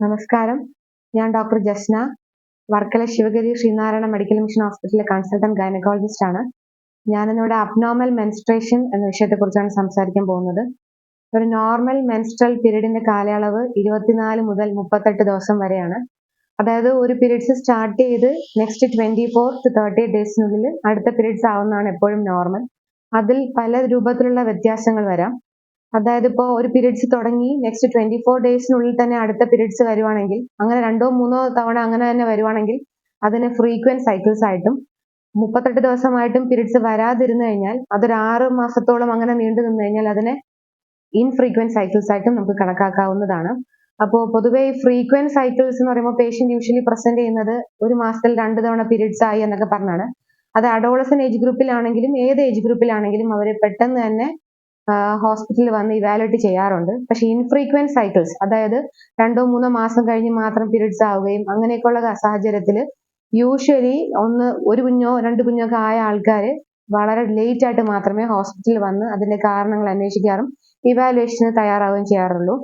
നമസ്കാരം. ഞാൻ doctor Jasna Varkala Sivagiri Sreenarayana medical mission ഹോസ്പിറ്റലിലെ കൺസൾട്ടന്റ് ഗൈനക്കോളജിസ്റ്റ് ആണ്. ഞാൻ ഞാനിന്നിവിടെ അബ്നോർമൽ മെൻസ്ട്രേഷൻ എന്ന വിഷയത്തെക്കുറിച്ചാണ് സംസാരിക്കാൻ പോകുന്നത്. ഒരു നോർമൽ മെൻസ്ട്രൽ പീരീഡിന്റെ കാലയളവ് ഇരുപത്തിനാല് മുതൽ മുപ്പത്തെട്ട് ദിവസം വരെയാണ്. അതായത് ഒരു പീരീഡ്സ് സ്റ്റാർട്ട് ചെയ്ത് next twenty four to thirty ഡേയ്സിനുള്ളിൽ അടുത്ത പീരീഡ്സ് ആവുന്നതാണ് എപ്പോഴും നോർമൽ. അതിൽ പല രൂപത്തിലുള്ള വ്യത്യാസങ്ങൾ വരാം. അതായത് ഇപ്പോൾ ഒരു പീരീഡ്സ് തുടങ്ങി നെക്സ്റ്റ് ട്വന്റി ഫോർ ഡേയ്സിനുള്ളിൽ തന്നെ അടുത്ത പീരീഡ്സ് വരുവാണെങ്കിൽ അങ്ങനെ രണ്ടോ മൂന്നോ തവണ അങ്ങനെ തന്നെ വരുവാണെങ്കിൽ അതിന് ഫ്രീക്വന്റ് സൈക്കിൾസ് ആയിട്ടും മുപ്പത്തെട്ട് ദിവസമായിട്ടും പീരീഡ്സ് വരാതിരുന്നു കഴിഞ്ഞാൽ അതൊരു ആറ് മാസത്തോളം അങ്ങനെ നീണ്ടു നിന്നു കഴിഞ്ഞാൽ അതിനെ ഇൻഫ്രീക്വന്റ് സൈക്കിൾസ് ആയിട്ടും നമുക്ക് കണക്കാക്കാവുന്നതാണ്. അപ്പോൾ പൊതുവേ ഈ ഫ്രീക്വന്റ് സൈക്കിൾസ് എന്ന് പറയുമ്പോൾ പേഷ്യന്റ് യൂഷ്വലി പ്രസന്റ് ചെയ്യുന്നത് ഒരു മാസത്തിൽ രണ്ട് തവണ പീരീഡ്സ് ആയി എന്നൊക്കെ പറഞ്ഞാണ്. അത് അഡോളസൻ ഏജ് ഗ്രൂപ്പിലാണെങ്കിലും ഏത് ഏജ് ഗ്രൂപ്പിലാണെങ്കിലും അവർ പെട്ടെന്ന് തന്നെ ഹോസ്പിറ്റലിൽ വന്ന് ഇവാലുവേറ്റ് ചെയ്യാറുണ്ട്. പക്ഷെ ഇൻഫ്രീക്വന്റ് സൈക്കിൾസ് അതായത് രണ്ടോ മൂന്നോ മാസം കഴിഞ്ഞ് മാത്രം പീരീഡ്സ് ആവുകയും അങ്ങനെയൊക്കെയുള്ള സാഹചര്യത്തിൽ യൂഷ്വലി ഒന്ന് ഒരു കുഞ്ഞോ രണ്ട് കുഞ്ഞോ ഒക്കെ ആയ ആൾക്കാർ വളരെ ലേറ്റ് ആയിട്ട് മാത്രമേ ഹോസ്പിറ്റലിൽ വന്ന് അതിന്റെ കാരണങ്ങൾ അന്വേഷിക്കാറും ഇവാലുവേഷന് തയ്യാറാവുകയും ചെയ്യാറുള്ളൂ.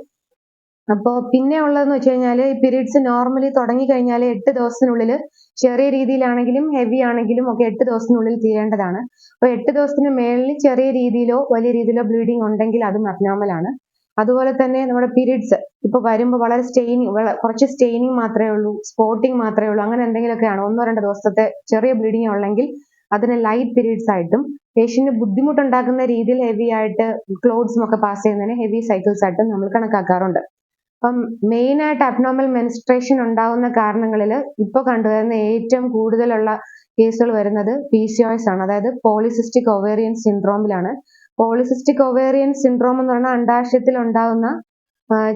അപ്പോൾ പിന്നെ ഉള്ളതെന്ന് വെച്ച് ഈ പീരീഡ്സ് നോർമലി തുടങ്ങി കഴിഞ്ഞാൽ എട്ട് ദിവസത്തിനുള്ളിൽ ചെറിയ രീതിയിലാണെങ്കിലും ഹെവി ആണെങ്കിലും ഒക്കെ എട്ട് ദിവസത്തിനുള്ളിൽ തീരേണ്ടതാണ്. അപ്പോൾ എട്ട് ദിവസത്തിന് മേളിൽ ചെറിയ രീതിയിലോ വലിയ രീതിയിലോ ബ്ലീഡിംഗ് ഉണ്ടെങ്കിൽ അതും അബ്നോർമൽ ആണ്. അതുപോലെ തന്നെ നമ്മുടെ പീരീഡ്സ് ഇപ്പൊ വരുമ്പോൾ വളരെ സ്റ്റെയിനിങ് കുറച്ച് സ്റ്റെയിനിങ് മാത്രമേ ഉള്ളൂ സ്പോട്ടിങ് മാത്രമേ ഉള്ളൂ അങ്ങനെ എന്തെങ്കിലുമൊക്കെ ആണ്? ഒന്നോ രണ്ടോ ദിവസത്തെ ചെറിയ ബ്ലീഡിംഗ് ഉള്ളെങ്കിൽ അതിന് ലൈറ്റ് പീരീഡ്സ് ആയിട്ടും പേഷ്യന്റ് ബുദ്ധിമുട്ടുണ്ടാക്കുന്ന രീതിയിൽ ഹെവി ആയിട്ട് ക്ലോത്ത്സും ഒക്കെ പാസ് ചെയ്യുന്നതിന് ഹെവി സൈക്കിൾസ് ആയിട്ടും നമ്മൾ കണക്കാക്കാറുണ്ട്. അപ്പം മെയിൻ ആയിട്ട് അബ്നോർമൽ മെൻസ്ട്രേഷൻ ഉണ്ടാകുന്ന കാരണങ്ങളിൽ ഇപ്പോൾ കണ്ടുവരുന്ന ഏറ്റവും കൂടുതലുള്ള കേസുകൾ വരുന്നത് പി സി ഒസ് ആണ്. അതായത് പോളിസിസ്റ്റിക് ഒവേറിയൻ സിൻഡ്രോമിലാണ് പോളിസിസ്റ്റിക് ഒവേറിയൻ സിൻഡ്രോം എന്ന് പറഞ്ഞാൽ അണ്ടാശയത്തിൽ ഉണ്ടാകുന്ന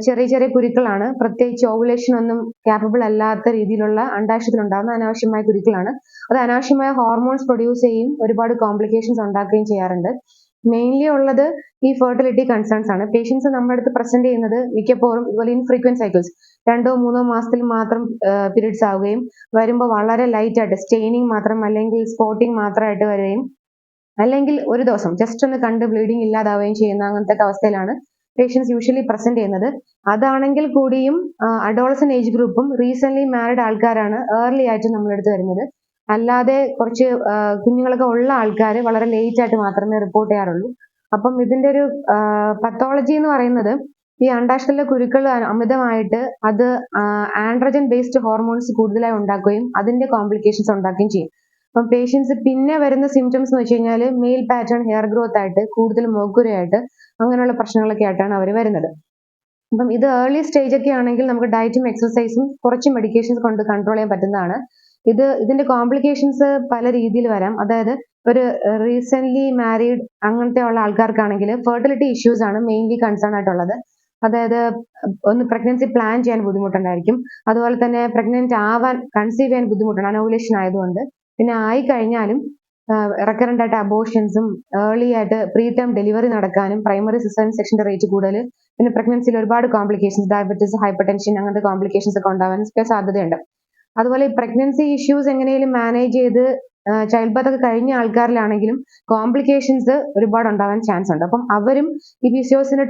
ചെറിയ ചെറിയ കുരുക്കളാണ്. പ്രത്യേകിച്ച് ഓവുലേഷൻ ഒന്നും ക്യാപ്പബിൾ അല്ലാത്ത രീതിയിലുള്ള അണ്ടാശയത്തിൽ ഉണ്ടാകുന്ന അനാവശ്യമായ കുരുക്കളാണ്. അത് അനാവശ്യമായ ഹോർമോൺസ് പ്രൊഡ്യൂസ് ചെയ്യും ഒരുപാട് കോംപ്ലിക്കേഷൻസ് ഉണ്ടാക്കുകയും ചെയ്യാറുണ്ട്. മെയിൻലി ഉള്ളത് ഈ ഫെർട്ടിലിറ്റി കൺസേൺസ് ആണ്. പേഷ്യൻസ് നമ്മുടെ അടുത്ത് പ്രസന്റ് ചെയ്യുന്നത് മിക്കപ്പോഴും ഇതുപോലെ ഇൻഫ്രീക്വൻസ് സൈക്കിൾസ് രണ്ടോ മൂന്നോ മാസത്തിൽ മാത്രം പീരീഡ്സ് ആവുകയും വരുമ്പോൾ വളരെ ലൈറ്റ് ആയിട്ട് സ്റ്റെയിനിങ് മാത്രം അല്ലെങ്കിൽ സ്പോട്ടിങ് മാത്രമായിട്ട് വരികയും അല്ലെങ്കിൽ ഒരു ദിവസം ജസ്റ്റ് ഒന്ന് കണ്ട് ബ്ലീഡിങ് ഇല്ലാതാവുകയും ചെയ്യുന്ന അങ്ങനത്തെ അവസ്ഥയിലാണ് പേഷ്യൻസ് യൂഷ്വലി പ്രസന്റ് ചെയ്യുന്നത്. അതാണെങ്കിൽ കൂടിയും അഡോളസൻ ഏജ് ഗ്രൂപ്പും റീസെന്റ് മാരിഡ് ആൾക്കാരാണ് ഏർലി ആയിട്ട് നമ്മളെടുത്ത് വരുന്നത്. അല്ലാതെ കുറച്ച് കുഞ്ഞുങ്ങളൊക്കെ ഉള്ള ആൾക്കാർ വളരെ ലേറ്റ് ആയിട്ട് മാത്രമേ റിപ്പോർട്ട് ചെയ്യാറുള്ളൂ. അപ്പം ഇതിന്റെ ഒരു പത്തോളജി എന്ന് പറയുന്നത് ഈ അണ്ടാശയത്തിലെ കുരുക്കൾ അമിതമായിട്ട് അത് ആൻഡ്രജൻ ബേസ്ഡ് ഹോർമോൺസ് കൂടുതലായി ഉണ്ടാക്കുകയും അതിന്റെ കോംപ്ലിക്കേഷൻസ് ഉണ്ടാക്കുകയും ചെയ്യും. അപ്പം പേഷ്യൻസ് പിന്നെ വരുന്ന സിംറ്റംസ് എന്ന് വെച്ച് കഴിഞ്ഞാൽ മെയിൽ പാറ്റേൺ ഹെയർ ഗ്രോത്ത് ആയിട്ട് കൂടുതൽ മോക്കുരയായിട്ട് അങ്ങനെയുള്ള പ്രശ്നങ്ങളൊക്കെ ആയിട്ടാണ് അവർ വരുന്നത്. അപ്പം ഇത് ഏർലി സ്റ്റേജ് ഒക്കെ ആണെങ്കിൽ നമുക്ക് ഡയറ്റും എക്സസൈസും കുറച്ച് മെഡിക്കേഷൻസ് കൊണ്ട് കൺട്രോൾ ചെയ്യാൻ പറ്റുന്നതാണ്. ഇത് ഇതിന്റെ കോംപ്ലിക്കേഷൻസ് പല രീതിയിൽ വരാം. അതായത് ഒരു റീസെന്റ് മാരീഡ് അങ്ങനത്തെ ഉള്ള ആൾക്കാർക്കാണെങ്കിൽ ഫെർട്ടിലിറ്റി ഇഷ്യൂസ് ആണ് മെയിൻലി കൺസേൺ ആയിട്ടുള്ളത്. അതായത് ഒന്ന് പ്രഗ്നൻസി പ്ലാൻ ചെയ്യാൻ ബുദ്ധിമുട്ടുണ്ടായിരിക്കും. അതുപോലെ തന്നെ പ്രഗ്നന്റ് ആവാൻ കൺസീവ് ചെയ്യാൻ ബുദ്ധിമുട്ടാണ് അനോവുലേഷൻ ആയതുകൊണ്ട്. പിന്നെ ആയി കഴിഞ്ഞാലും റെക്കറന്റ് ആയിട്ട് അബോർഷൻസും ഏർലി ആയിട്ട് പ്രീ ടേം ഡെലിവറി നടക്കാനും പ്രൈമറി സിസേറിയൻ സെക്ഷന്റെ റേറ്റ് കൂടുതൽ പിന്നെ പ്രഗ്നൻസിയിൽ ഒരുപാട് കോംപ്ലിക്കേഷൻസ് ഡയബറ്റീസ് ഹൈപ്പർ ടെൻഷൻ അങ്ങനത്തെ കോംപ്ലിക്കേഷൻസ് ഒക്കെ ഉണ്ടാവാൻ സാധ്യതയുണ്ട്. അതുപോലെ ഈ പ്രഗ്നൻസി ഇഷ്യൂസ് എങ്ങനെയും മാനേജ് ചെയ്ത് ചൈൽഡ് ബർത്ത് ഒക്കെ കഴിഞ്ഞ ആൾക്കാരിലാണെങ്കിലും കോംപ്ലിക്കേഷൻസ് ഒരുപാട് ഉണ്ടാവാൻ ചാൻസ് ഉണ്ട്. അപ്പം അവരും ഈ പി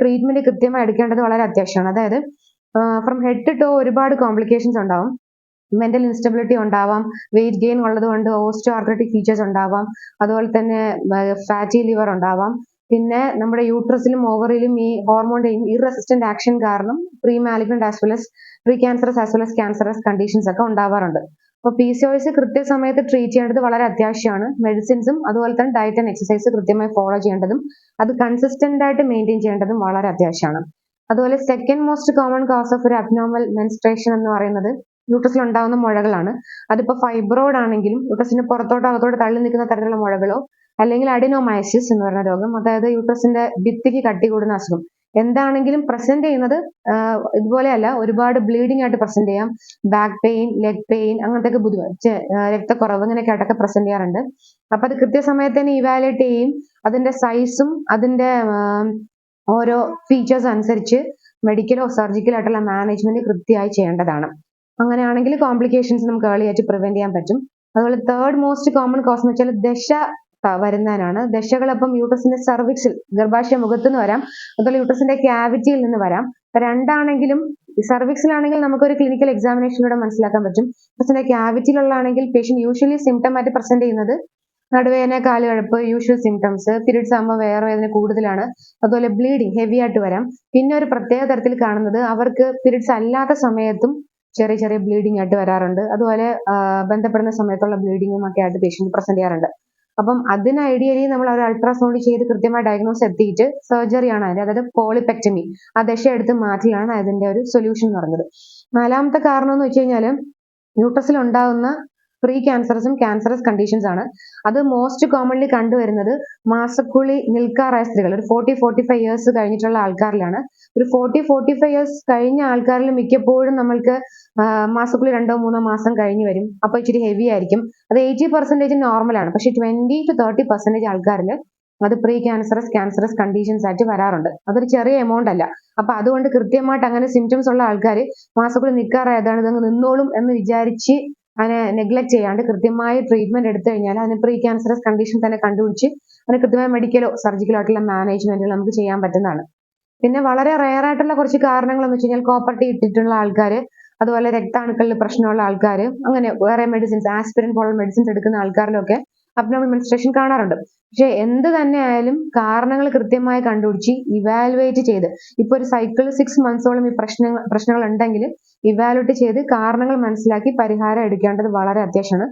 ട്രീറ്റ്മെന്റ് കൃത്യമായി എടുക്കേണ്ടത് വളരെ അത്യാവശ്യമാണ്. അതായത് ഫ്രം ഹെഡ് ടു ടോ ഒരുപാട് കോംപ്ലിക്കേഷൻസ് ഉണ്ടാവും. മെന്റൽ ഇൻസ്റ്റബിലിറ്റി ഉണ്ടാവാം. വെയിറ്റ് ഗെയിൻ ഉള്ളത് കൊണ്ട് ഓസ്റ്റോ ആർത്രറ്റിക് ഫീച്ചേഴ്സ് ഉണ്ടാവാം. അതുപോലെ തന്നെ ഫാറ്റി ലിവർ ഉണ്ടാവാം. പിന്നെ നമ്മുടെ യൂട്രസിലും ഓവറിലും ഈ ഹോർമോണിന്റെ ഇറസിസ്റ്റന്റ് ആക്ഷൻ കാരണം pre malignant as well as pre cancerous as well as cancerous conditions ഒക്കെ ഉണ്ടാവാറുണ്ട്. അപ്പോൾ പി സി ഒസ് കൃത്യസമയത്ത് ട്രീറ്റ് ചെയ്യേണ്ടത് വളരെ അത്യാവശ്യമാണ്. മെഡിസിൻസും അതുപോലെ തന്നെ ഡയറ്റ് ആൻഡ് എക്സസൈസ് കൃത്യമായി ഫോളോ ചെയ്യേണ്ടതും അത് കൺസിസ്റ്റന്റ് ആയിട്ട് മെയിന്റെയിൻ ചെയ്യേണ്ടതും വളരെ അത്യാവശ്യമാണ്. അതുപോലെ second most common cause of ഒരു അബ്നോർമൽ മെൻസ്ട്രേഷൻ എന്ന് പറയുന്നത് യൂട്രസിൽ ഉണ്ടാകുന്ന മുഴകളാണ്. അതിപ്പോ ഫൈബ്രോയിഡ് ആണെങ്കിലും യൂട്രസിന് പുറത്തോട്ടോ അകത്തോട്ട് തള്ളി നിൽക്കുന്ന തരത്തിലുള്ള മുഴകളോ അല്ലെങ്കിൽ അഡിനോമയസിസ് എന്ന് പറയുന്ന രോഗം അതായത് യൂട്രസിന്റെ ഭിത്തിക്ക് കട്ടി കൂടുന്ന അസുഖം. എന്താണെങ്കിലും പ്രസന്റ് ചെയ്യുന്നത് ഇതുപോലെയല്ല ഒരുപാട് ബ്ലീഡിംഗ് ആയിട്ട് പ്രസന്റ് ചെയ്യാം. ബാക്ക് പെയിൻ ലെഗ് പെയിൻ അങ്ങനത്തെ ഒക്കെ ബുദ്ധിമുട്ട് രക്തക്കുറവ് ഇങ്ങനെയൊക്കെ ആയിട്ടൊക്കെ പ്രസന്റ് ചെയ്യാറുണ്ട്. അപ്പൊ അത് കൃത്യസമയത്ത് തന്നെ ഇവാലുവേറ്റ് ചെയ്യും. അതിന്റെ സൈസും അതിന്റെ ഓരോ ഫീച്ചേഴ്സ് അനുസരിച്ച് മെഡിക്കലോ സർജിക്കലോ ആയിട്ടുള്ള മാനേജ്മെന്റ് കൃത്യമായി ചെയ്യേണ്ടതാണ്. അങ്ങനെയാണെങ്കിൽ കോംപ്ലിക്കേഷൻസ് നമുക്ക് ഏർലി ആയിട്ട് പ്രിവെന്റ് ചെയ്യാൻ പറ്റും. അതുപോലെ തേർഡ് മോസ്റ്റ് കോമൺ കോസ് എന്ന് വെച്ചാൽ ദശ വരുന്നതിനാണ് ദശകളപ്പം യൂട്രസിന്റെ സർവിക്സിൽ ഗർഭാശയ മുഖത്ത് നിന്ന് വരാം. അതുപോലെ യൂട്രസിന്റെ ക്യാവിറ്റിയിൽ നിന്ന് വരാം. രണ്ടാണെങ്കിലും സർവിക്സിലാണെങ്കിൽ നമുക്കൊരു ക്ലിനിക്കൽ എക്സാമിനേഷനിലൂടെ മനസ്സിലാക്കാൻ പറ്റും. പക്ഷേ ക്യാവിറ്റിയിലുള്ളതാണെങ്കിൽ പേഷ്യന്റ് യൂഷ്വലി സിംറ്റം ആയിട്ട് പ്രസന്റ് ചെയ്യുന്നത് നടുവേദന കാലുകഴപ്പ് യൂഷ്വൽ സിംറ്റംസ് പീരീഡ്സ് ആകുമ്പോൾ വേറെ വേദന കൂടുതലാണ്. അതുപോലെ ബ്ലീഡിങ് ഹെവി ആയിട്ട് വരാം. പിന്നെ ഒരു പ്രത്യേക തരത്തിൽ കാണുന്നത് അവർക്ക് പീരീഡ്സ് അല്ലാത്ത സമയത്തും ചെറിയ ചെറിയ ബ്ലീഡിംഗ് ആയിട്ട് വരാറുണ്ട്. അതുപോലെ ബന്ധപ്പെടുന്ന സമയത്തുള്ള ബ്ലീഡിങ്ങും ഒക്കെ ആയിട്ട് പേഷ്യന്റ് പ്രസന്റ് ചെയ്യാറുണ്ട്. അപ്പം അതിന് ഐഡിയലി നമ്മൾ ഒരു അൾട്രാസൗണ്ട് ചെയ്ത് കൃത്യമായി ഡയഗ്നോസ് എത്തിയിട്ട് സർജറി ആണ് അതിന്റെ അതായത് പോളിപെക്ടമി ആ ദശ എടുത്ത് മാറ്റിയാണ് അതിന്റെ ഒരു സൊല്യൂഷൻ എന്ന് പറയുന്നത് നാലാമത്തെ കാരണം എന്ന് വെച്ച് കഴിഞ്ഞാൽ യൂട്രസിൽ ഉണ്ടാകുന്ന പ്രീ ക്യാൻസറസും ക്യാൻസറസ് കണ്ടീഷൻസ് ആണ്. അത് മോസ്റ്റ് കോമൺലി കണ്ടുവരുന്നത് മാസക്കുളി നിൽക്കാറായ സ്ത്രീകൾ. ഒരു ഫോർട്ടി ഫോർട്ടി ഫൈവ് ഇയേഴ്സ് കഴിഞ്ഞിട്ടുള്ള ആൾക്കാരിലാണ്. ഒരു ഫോർട്ടി ഫോർട്ടി ഫൈവ് ഇയേഴ്സ് കഴിഞ്ഞ ആൾക്കാരിൽ മിക്കപ്പോഴും നമ്മൾക്ക് മാസക്കുളി രണ്ടോ മൂന്നോ മാസം കഴിഞ്ഞ് വരും. അപ്പൊ ഇച്ചിരി ഹെവി ആയിരിക്കും. അത് എയ്റ്റി പെർസെന്റേജ് നോർമലാണ് പക്ഷെ ട്വന്റി ടു തേർട്ടി പെർസെന്റേജ് ആൾക്കാരിൽ അത് പ്രീ ക്യാൻസറസ് ക്യാൻസറസ് കണ്ടീഷൻസ് ആയിട്ട് വരാറുണ്ട്. അതൊരു ചെറിയ എമൗണ്ട് അല്ല. അപ്പൊ അതുകൊണ്ട് കൃത്യമായിട്ട് അങ്ങനെ സിംറ്റംസ് ഉള്ള ആൾക്കാർ മാസക്കുളി നിൽക്കാറായതാണ് ഇതങ്ങ് നിന്നോളും എന്ന് വിചാരിച്ച് അതിനെ നെഗ്ലക്ട് ചെയ്യാണ്ട് കൃത്യമായ ട്രീറ്റ്മെന്റ് എടുത്തു കഴിഞ്ഞാൽ അതിന് പ്രീ ക്യാൻസറസ് കണ്ടീഷൻ തന്നെ കണ്ടുപിടിച്ച് അതിന് കൃത്യമായ മെഡിക്കലോ സർജിക്കലോ ആയിട്ടുള്ള മാനേജ്മെന്റുകൾ നമുക്ക് ചെയ്യാൻ പറ്റുന്നതാണ്. പിന്നെ വളരെ റയർ ആയിട്ടുള്ള കുറച്ച് കാരണങ്ങൾ എന്ന് വെച്ച് കഴിഞ്ഞാൽ കോപ്പർട്ടി ഇട്ടിട്ടുള്ള ആൾക്കാർ അതുപോലെ രക്താണുക്കളിൽ പ്രശ്നമുള്ള ആൾക്കാർ അങ്ങനെ വേറെ മെഡിസിൻസ് ആസ്പിരിൻ പോലുള്ള മെഡിസിൻസ് എടുക്കുന്ന ആൾക്കാരിലൊക്കെ അബ്നോമൽ മെൻസ്ട്രേഷൻ കാണാറുണ്ട്. പക്ഷെ എന്ത് തന്നെ ആയാലും കാരണങ്ങൾ കൃത്യമായി കണ്ടുപിടിച്ച് ഇവാലുവേറ്റ് ചെയ്ത് ഇപ്പൊ ഒരു സൈക്കിൾ സിക്സ് മന്ത്സോളം ഈ പ്രശ്നങ്ങൾ പ്രശ്നങ്ങൾ ഉണ്ടെങ്കിൽ ഇവാലുവേറ്റ് ചെയ്ത് കാരണങ്ങൾ മനസ്സിലാക്കി പരിഹാരം എടുക്കേണ്ടത് വളരെ അത്യാവശ്യമാണ്.